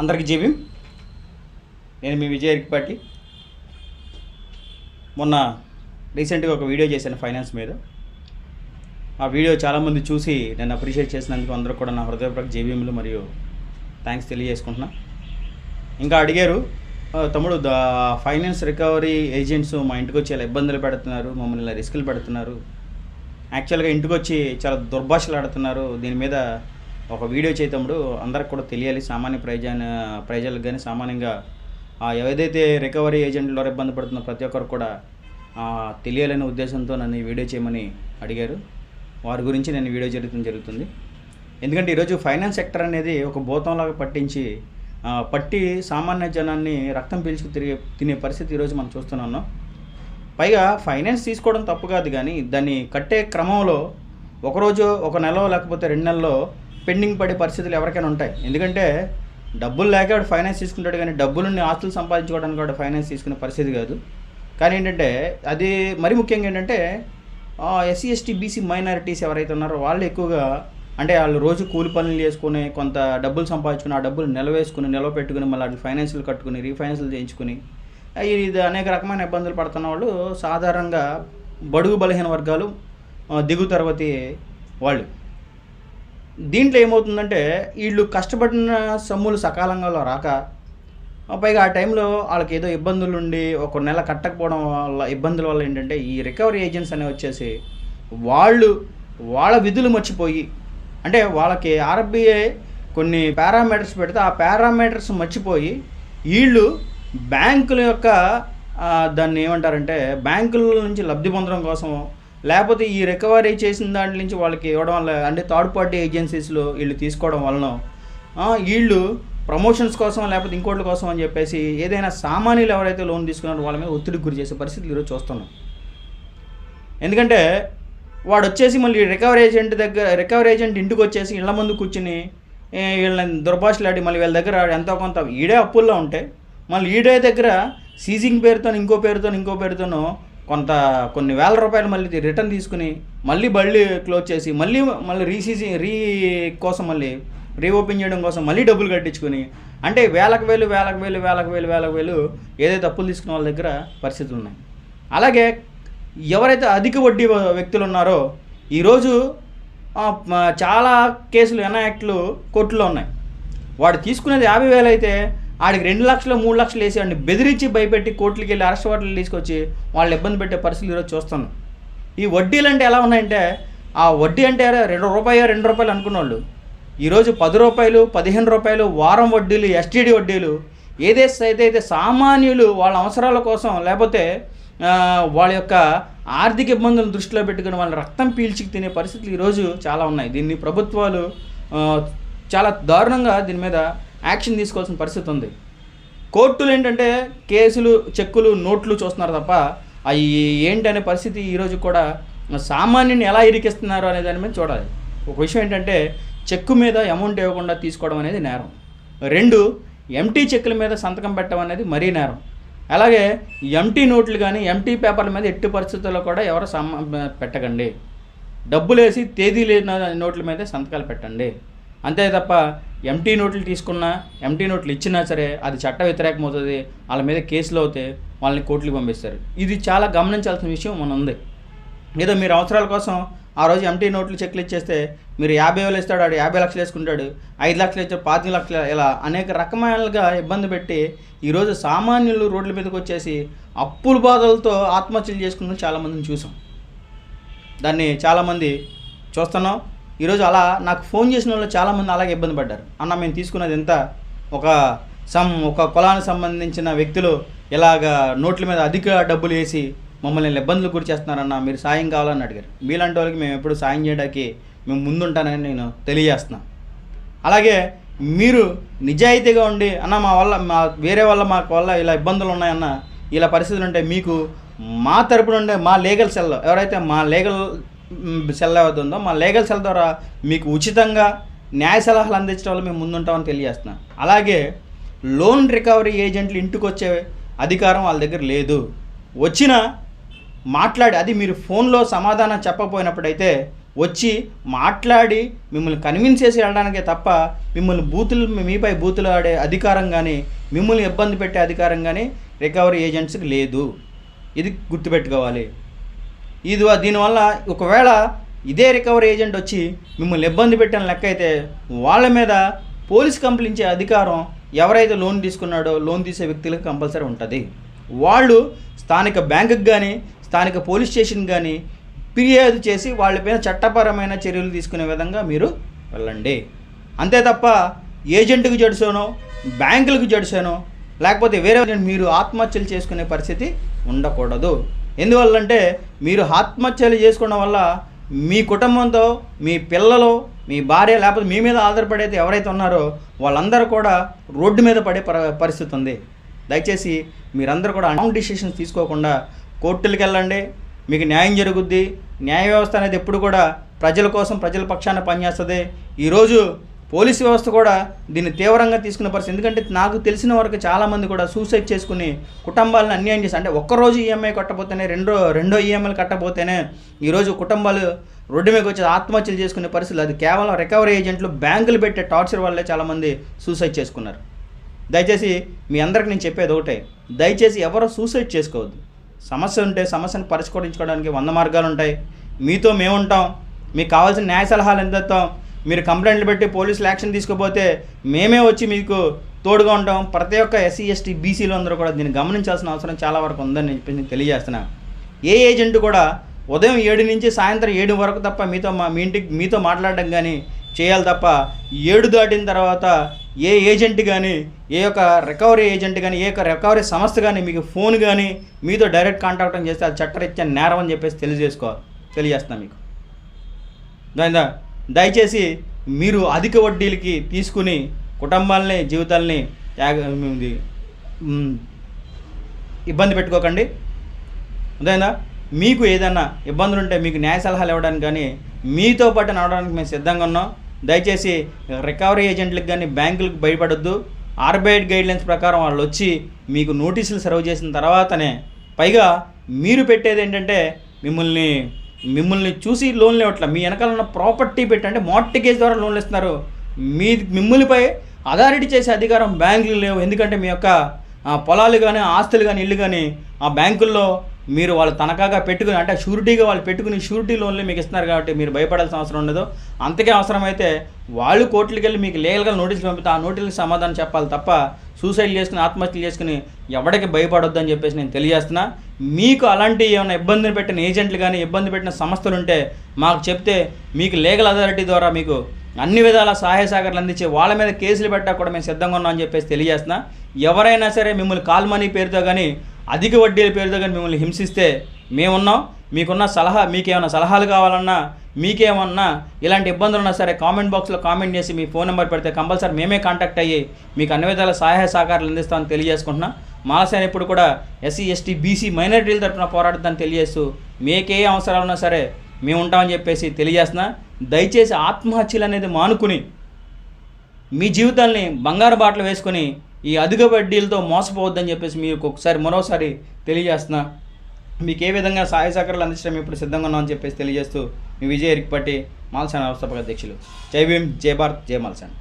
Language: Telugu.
అందరికీ జీవి. నేను మీ విజయ్ ఎరికిపాటి మొన్న రీసెంట్గా ఒక వీడియో చేశాను ఫైనాన్స్ మీద. ఆ వీడియో చాలామంది చూసి నేను అప్రిషియేట్ చేసినందుకు అందరూ కూడా నా హృదయపూర్వక జేబీఎంలు మరియు థ్యాంక్స్ తెలియజేసుకుంటున్నా. ఇంకా అడిగారు తమ్ముడు ద ఫైనాన్స్ రికవరీ ఏజెంట్స్ మా ఇంటికి వచ్చి ఇలా ఇబ్బందులు పెడుతున్నారు మమ్మల్ని ఇలా రిస్కులు పెడుతున్నారు. యాక్చువల్గా ఇంటికి వచ్చి చాలా దుర్భాషలు ఆడుతున్నారు. దీని మీద ఒక వీడియో చేయతప్పుడు అందరికి కూడా తెలియాలి. సామాన్య ప్రజా ప్రజలకు కానీ సామాన్యంగా ఏదైతే రికవరీ ఏజెంట్ల ద్వారా ఇబ్బంది పడుతున్న ప్రతి ఒక్కరు కూడా తెలియాలనే ఉద్దేశంతో నన్ను ఈ వీడియో చేయమని అడిగారు. వారి గురించి నేను వీడియో చేయడం జరుగుతుంది. ఎందుకంటే ఈరోజు ఫైనాన్స్ సెక్టర్ అనేది ఒక భూతంలాగా పట్టించి పట్టి సామాన్య జనాన్ని రక్తం పీల్చుకు తిరిగే తినే పరిస్థితి ఈరోజు మనం చూస్తున్నాం పైగా ఫైనాన్స్ తీసుకోవడం తప్పు కాదు కానీ దాన్ని కట్టే క్రమంలో ఒకరోజు ఒక నెల లేకపోతే రెండు నెలల్లో పెండింగ్ పడే పరిస్థితులు ఎవరికైనా ఉంటాయి. ఎందుకంటే డబ్బులు లేక వాడు ఫైనాన్స్ తీసుకుంటాడు కానీ డబ్బులుని ఆస్తులు సంపాదించుకోవడానికి వాడు ఫైనాన్స్ తీసుకునే పరిస్థితి కాదు. కానీ ఏంటంటే అది మరి ముఖ్యంగా ఏంటంటే ఎస్సీ ఎస్టీ బీసీ మైనారిటీస్ ఎవరైతే ఉన్నారో వాళ్ళు ఎక్కువగా అంటే వాళ్ళు రోజు కూలి పనులు చేసుకుని కొంత డబ్బులు సంపాదించుకుని ఆ డబ్బులు నిలవేసుకుని నిలవ పెట్టుకుని మళ్ళీ వాటి ఫైనాన్షియల్ కట్టుకుని రీఫైనాన్షియల్ చేయించుకుని ఇది అనేక రకమైన ఇబ్బందులు పడుతున్న వాళ్ళు సాధారణంగా బడుగు బలహీన వర్గాలు దిగు తరగతి వాళ్ళు. దీంట్లో ఏమవుతుందంటే వీళ్ళు కష్టపడిన సొమ్ములు సకాలంగా రాక పైగా ఆ టైంలో వాళ్ళకి ఏదో ఇబ్బందులు ఉండి ఒక నెల కట్టకపోవడం వల్ల ఇబ్బందుల వల్ల ఏంటంటే ఈ రికవరీ ఏజెంట్స్ అనేవి వచ్చేసి వాళ్ళు వాళ్ళ విధులు మర్చిపోయి అంటే వాళ్ళకి ఆర్బీఐ కొన్ని పారామీటర్స్ పెడితే ఆ పారామీటర్స్ మర్చిపోయి వీళ్ళు బ్యాంకుల యొక్క దాన్ని ఏమంటారంటే బ్యాంకుల నుంచి లబ్ధి పొందడం కోసం లేకపోతే ఈ రికవరీ చేసిన దాంట్లో నుంచి వాళ్ళకి ఇవ్వడం వల్ల అంటే థర్డ్ పార్టీ ఏజెన్సీస్లో వీళ్ళు తీసుకోవడం వలన వీళ్ళు ప్రమోషన్స్ కోసం లేకపోతే ఇంకోటి కోసం అని చెప్పేసి ఏదైనా సామాన్యులు ఎవరైతే లోన్ తీసుకున్నారో వాళ్ళ మీద ఒత్తిడికి గురి చేసే పరిస్థితులు ఈరోజు చూస్తున్నాం. ఎందుకంటే వాడు వచ్చేసి మళ్ళీ రికవరీ ఏజెంట్ దగ్గర రికవరీ ఏజెంట్ ఇంటికి వచ్చేసి ఇళ్ళ ముందు కూర్చుని వీళ్ళని దుర్భాషలాడి మళ్ళీ వీళ్ళ దగ్గర ఎంతో కొంత ఈడే అప్పుల్లో ఉంటాయి మళ్ళీ ఈడే దగ్గర సీజింగ్ పేరుతో ఇంకో పేరుతో ఇంకో పేరుతోనో కొంత కొన్ని వేల రూపాయలు మళ్ళీ రిటర్న్ తీసుకుని మళ్ళీ బళ్ళీ క్లోజ్ చేసి మళ్ళీ మళ్ళీ రీసీజింగ్ రీ కోసం మళ్ళీ రీఓపెన్ చేయడం కోసం మళ్ళీ డబ్బులు కట్టించుకుని అంటే వేలకు వేలు వేలకు వేలు వేలకు వేలు వేలకు వేలు ఏదైతే అప్పులు తీసుకున్న వాళ్ళ దగ్గర పరిస్థితులు ఉన్నాయి. అలాగే ఎవరైతే అధిక వడ్డీ వ్యక్తులు ఉన్నారో ఈరోజు చాలా కేసులు ఎన్ఐయాక్ట్లు కోర్టులో ఉన్నాయి. వాడు తీసుకునేది యాభై వేలు అయితే ఆడికి రెండు లక్షలు మూడు లక్షలు వేసి వాడిని బెదిరించి భయపెట్టి కోర్టులకి వెళ్ళి అరెస్ట్ వాటిని తీసుకొచ్చి వాళ్ళు ఇబ్బంది పెట్టే పరిస్థితులు ఈరోజు చూస్తున్నాం. ఈ వడ్డీలు అంటే ఎలా ఉన్నాయంటే ఆ వడ్డీ అంటే రెండు రూపాయలు రెండు రూపాయలు అనుకున్న ఈరోజు పది రూపాయలు పదిహేను రూపాయలు వారం వడ్డీలు ఎస్టీడీ వడ్డీలు ఏదైతే ఏదైతే సామాన్యులు వాళ్ళ అవసరాల కోసం లేకపోతే వాళ్ళ యొక్క ఆర్థిక ఇబ్బందులను దృష్టిలో పెట్టుకుని వాళ్ళ రక్తం పీల్చి తినే పరిస్థితులు ఈరోజు చాలా ఉన్నాయి. దీన్ని ప్రభుత్వాలు చాలా దారుణంగా దీని మీద యాక్షన్ తీసుకోవాల్సిన పరిస్థితి ఉంది. కోర్టులు ఏంటంటే కేసులు చెక్కులు నోట్లు చూస్తున్నారు తప్ప అవి ఏంటి అనే పరిస్థితి ఈరోజు కూడా సామాన్యుని ఎలా ఇరికిస్తున్నారు అనే దాని మీద చూడాలి. ఒక విషయం ఏంటంటే చెక్కు మీద అమౌంట్ ఇవ్వకుండా తీసుకోవడం అనేది నేరం. రెండు ఎంటీ చెక్కుల మీద సంతకం పెట్టడం అనేది మరీ నేరం. అలాగే ఎంటీ నోట్లు కానీ ఎంటీ పేపర్ల మీద ఎట్టి పరిస్థితుల్లో కూడా ఎవరు సమ పెట్టకండి. డబ్బులు వేసి తేదీ లేని నోట్ల మీద సంతకాలు పెట్టండి. అంతే తప్ప ఎంటీ నోట్లు తీసుకున్నా ఎంటీ నోట్లు ఇచ్చినా సరే అది చట్ట వ్యతిరేకం అవుతుంది వాళ్ళ మీద కేసులు అవుతే వాళ్ళని కోర్టులకు పంపిస్తారు. ఇది చాలా గమనించాల్సిన విషయం మన ఉంది ఏదో మీరు అవసరాల కోసం ఆ రోజు ఎంటీ నోట్లు చెక్లు ఇచ్చేస్తే మీరు యాభై వేలు ఇస్తాడు ఆడు యాభై లక్షలు వేసుకుంటాడు ఐదు లక్షలు ఇచ్చాడు పాతిక లక్షలు ఇలా అనేక రకమైనగా ఇబ్బంది పెట్టి ఈరోజు సామాన్యులు రోడ్ల మీదకి వచ్చేసి అప్పుల బాధలతో ఆత్మహత్యలు చేసుకున్న చాలామందిని చూసాం. దాన్ని చాలామంది చూస్తున్నాం. ఈరోజు అలా నాకు ఫోన్ చేసిన వాళ్ళు చాలామంది అలాగే ఇబ్బంది పడ్డారు. అన్న మేము తీసుకున్నది ఎంత? ఒక సమ్ ఒక కులానికి సంబంధించిన వ్యక్తులు ఇలాగ నోట్ల మీద అధిక డబ్బులు వేసి మమ్మల్ని ఇబ్బందులు గురి చేస్తున్నారన్న మీరు సాయం కావాలని అడిగారు. మీలాంటి వాళ్ళకి మేము ఎప్పుడు సాయం చేయడానికి మేము ముందుంటానని నేను తెలియజేస్తున్నాను అలాగే మీరు నిజాయితీగా ఉండి అన్న మా వల్ల మా వేరే వల్ల మాకు వల్ల ఇలా ఇబ్బందులు ఉన్నాయన్న ఇలా పరిస్థితులు ఉంటే మీకు మా తరపున ఉండే మా లీగల్ సెల్ ఎవరైతే మా లీగల్ సెల్ ఏదైతే ఉందో మా లీగల్ సెల్ ద్వారా మీకు ఉచితంగా న్యాయ సలహాలు అందించడం వల్ల మేము ముందుంటామని తెలియజేస్తున్నాం. అలాగే లోన్ రికవరీ ఏజెంట్లు ఇంటికి వచ్చే అధికారం వాళ్ళ దగ్గర లేదు. వచ్చిన మాట్లాడి అది మీరు ఫోన్లో సమాధానం చెప్పకపోయినప్పుడైతే వచ్చి మాట్లాడి మిమ్మల్ని కన్విన్స్ చేసి వెళ్ళడానికే తప్ప మిమ్మల్ని బూతులు మీపై బూతులు ఆడే అధికారం కానీ మిమ్మల్ని ఇబ్బంది పెట్టే అధికారం కానీ రికవరీ ఏజెంట్స్కి లేదు. ఇది గుర్తుపెట్టుకోవాలి. ఇది దీనివల్ల ఒకవేళ ఇదే రికవరీ ఏజెంట్ వచ్చి మిమ్మల్ని ఇబ్బంది పెట్టిన లెక్క అయితే వాళ్ళ మీద పోలీస్ కంప్లైంట్ ఇచ్చే అధికారం ఎవరైతే లోన్ తీసుకున్నాడో లోన్ తీసే వ్యక్తులకు కంపల్సరీ ఉంటుంది. వాళ్ళు స్థానిక బ్యాంకుకి కానీ స్థానిక పోలీస్ స్టేషన్ కానీ ఫిర్యాదు చేసి వాళ్ళపైన చట్టపరమైన చర్యలు తీసుకునే విధంగా మీరు వెళ్ళండి. అంతే తప్ప ఏజెంట్కి జడిసానో బ్యాంకులకు జడిసానో లేకపోతే వేరే మీరు ఆత్మహత్యలు చేసుకునే పరిస్థితి ఉండకూడదు. ఎందువల్లంటే మీరు ఆత్మహత్యలు చేసుకోవడం వల్ల మీ కుటుంబంతో మీ పిల్లలు మీ భార్య లేకపోతే మీ మీద ఆధారపడైతే ఎవరైతే ఉన్నారో వాళ్ళందరూ కూడా రోడ్డు మీద పడే పరిస్థితి ఉంది. దయచేసి మీరందరూ కూడా రాంగ్ డిసిషన్స్ తీసుకోకుండా కోర్టులకు వెళ్ళండి. మీకు న్యాయం జరుగుద్ది. న్యాయ వ్యవస్థ అనేది ఎప్పుడు కూడా ప్రజల కోసం ప్రజల పక్షాన పనిచేస్తుంది. ఈరోజు పోలీసు వ్యవస్థ కూడా దీన్ని తీవ్రంగా తీసుకున్న పరిస్థితి. ఎందుకంటే నాకు తెలిసిన వరకు చాలామంది కూడా సూసైడ్ చేసుకుని కుటుంబాలను అన్యాయం చేసి అంటే ఒక్కరోజు ఈఎంఐ కట్టపోతేనే రెండో రెండో ఈఎంఐలు కట్టబోతేనే ఈరోజు కుటుంబాలు రోడ్డు మీదకి వచ్చి ఆత్మహత్యలు చేసుకునే పరిస్థితులు. అది కేవలం రికవరీ ఏజెంట్లు బ్యాంకులు పెట్టే టార్చర్ వల్లే చాలామంది సూసైడ్ చేసుకున్నారు. దయచేసి మీ అందరికి నేను చెప్పేది ఒకటే. దయచేసి ఎవరో సూసైడ్ చేసుకోవద్దు. సమస్య ఉంటే సమస్యను పరిష్కరించుకోవడానికి వంద మార్గాలు ఉంటాయి. మీతో మేము ఉంటాం మీకు కావాల్సిన న్యాయ సలహాలు ఎంతెత్తాం మీరు కంప్లైంట్లు పెట్టి పోలీసులు యాక్షన్ తీసుకోపోతే మేమే వచ్చి మీకు తోడుగా ఉంటాం. ప్రతి ఒక్క ఎస్సీ ఎస్టీ బీసీలు అందరూ కూడా దీన్ని గమనించాల్సిన అవసరం చాలా వరకు ఉందని చెప్పి నేను తెలియజేస్తున్నాను ఏ ఏజెంట్ కూడా ఉదయం ఏడు నుంచి సాయంత్రం ఏడు వరకు తప్ప మీతో మా మీ ఇంటికి మీతో మాట్లాడడం కానీ చేయాలి తప్ప ఏడు దాటిన తర్వాత ఏ ఏజెంట్ కానీ ఏ యొక్క రికవరీ ఏజెంట్ కానీ ఏ యొక్క రికవరీ సంస్థ కానీ మీకు ఫోన్ కానీ మీతో డైరెక్ట్ కాంటాక్ట్ చేస్తే అది చట్టరీత్యా నేరం అని చెప్పేసి తెలియజేసుకో తెలియజేస్తాను మీకు. దాని దయచేసి మీరు అధిక వడ్డీలకి తీసుకుని కుటుంబాలని జీవితాలని త్యాగ ఇబ్బంది పెట్టుకోకండి. అదేనా మీకు ఏదైనా ఇబ్బందులు ఉంటే మీకు న్యాయ సలహాలు ఇవ్వడానికి కానీ మీతో పాటు నడవడానికి మేము సిద్ధంగా ఉన్నాం. దయచేసి రికవరీ ఏజెంట్లకు కానీ బ్యాంకులకు భయపడొద్దు. ఆర్బీఐ గైడ్లైన్స్ ప్రకారం వాళ్ళు వచ్చి మీకు నోటీసులు సర్వ్ చేసిన తర్వాతనే పైగా మీరు పెట్టేది ఏంటంటే మిమ్మల్ని మిమ్మల్ని చూసి లోన్లు ఇవ్వట్ల మీ వెనకాల ఉన్న ప్రాపర్టీ పెట్టి అంటే మార్టిగేజ్ ద్వారా లోన్లు ఇస్తున్నారు. మీ మిమ్మల్నిపై అథారిటీ చేసే అధికారం బ్యాంకులు లేవు. ఎందుకంటే మీ యొక్క పొలాలు కానీ ఆస్తులు కానీ ఇల్లు కానీ ఆ బ్యాంకుల్లో మీరు వాళ్ళు తనఖాగా పెట్టుకుని అంటే షూరిటీగా వాళ్ళు పెట్టుకుని షూరిటీ లోన్లు మీకు ఇస్తున్నారు కాబట్టి మీరు భయపడాల్సిన అవసరం ఉండదు. అంతకే అవసరమైతే వాళ్ళు కోర్టులకు వెళ్ళి మీకు లీగల్గా నోటీసులు పంపితే ఆ నోటీసులకు సమాధానం చెప్పాలి తప్ప సూసైడ్ చేసుకుని ఆత్మహత్యలు చేసుకుని ఎవరికి భయపడొద్దు అని చెప్పేసి నేను తెలియజేస్తున్నా. మీకు అలాంటి ఏమైనా ఇబ్బందులు పెట్టిన ఏజెంట్లు కానీ ఇబ్బంది పెట్టిన సంస్థలు ఉంటే మాకు చెప్తే మీకు లీగల్ అథారిటీ ద్వారా మీకు అన్ని విధాల సహాయ సహకారాలు అందించి వాళ్ళ మీద కేసులు పెట్టా కూడా మేము సిద్ధంగా ఉన్నామని చెప్పేసి తెలియజేస్తున్నా. ఎవరైనా సరే మిమ్మల్ని కాల్ మనీ పేరుతో కానీ అధిక వడ్డీల పేరుతో కానీ మిమ్మల్ని హింసిస్తే మేమున్నాం మీకున్న సలహా మీకేమైనా సలహాలు కావాలన్నా మీకేమన్నా ఇలాంటి ఇబ్బందులు ఉన్నా సరే కామెంట్ బాక్స్లో కామెంట్ చేసి మీ ఫోన్ నెంబర్ పెడితే కంపల్సరీ మేమే కాంటాక్ట్ అయ్యి మీకు అన్ని విధాల సహాయ సహకారాలు అందిస్తామని తెలియజేసుకుంటున్నా. మాలసేన ఇప్పుడు కూడా ఎస్సీ ఎస్టీ బీసీ మైనారిటీల తరఫున పోరాడుతుందని తెలియజేస్తూ మీకే అవసరాలు ఉన్నా సరే మేము ఉంటామని చెప్పేసి తెలియజేస్తున్నా. దయచేసి ఆత్మహత్యలు అనేది మానుకుని మీ జీవితాల్ని బంగారు బాటలు వేసుకొని ఈ అధిక వడ్డీలతో మోసపోవద్దని చెప్పేసి మీకు ఒకసారి మరోసారి తెలియజేస్తున్నా. మీకు ఏ విధంగా సహాయ సహకారాలు అందించడం ఇప్పుడు సిద్ధంగా ఉన్నామని చెప్పేసి తెలియజేస్తూ మీ విజయ్ ఎరిక్పట్టి మాల్సాన్ వ్యవస్థాపక అధ్యక్షులు. జై భీమ్ జై భారత్ జై మాల్సాన్.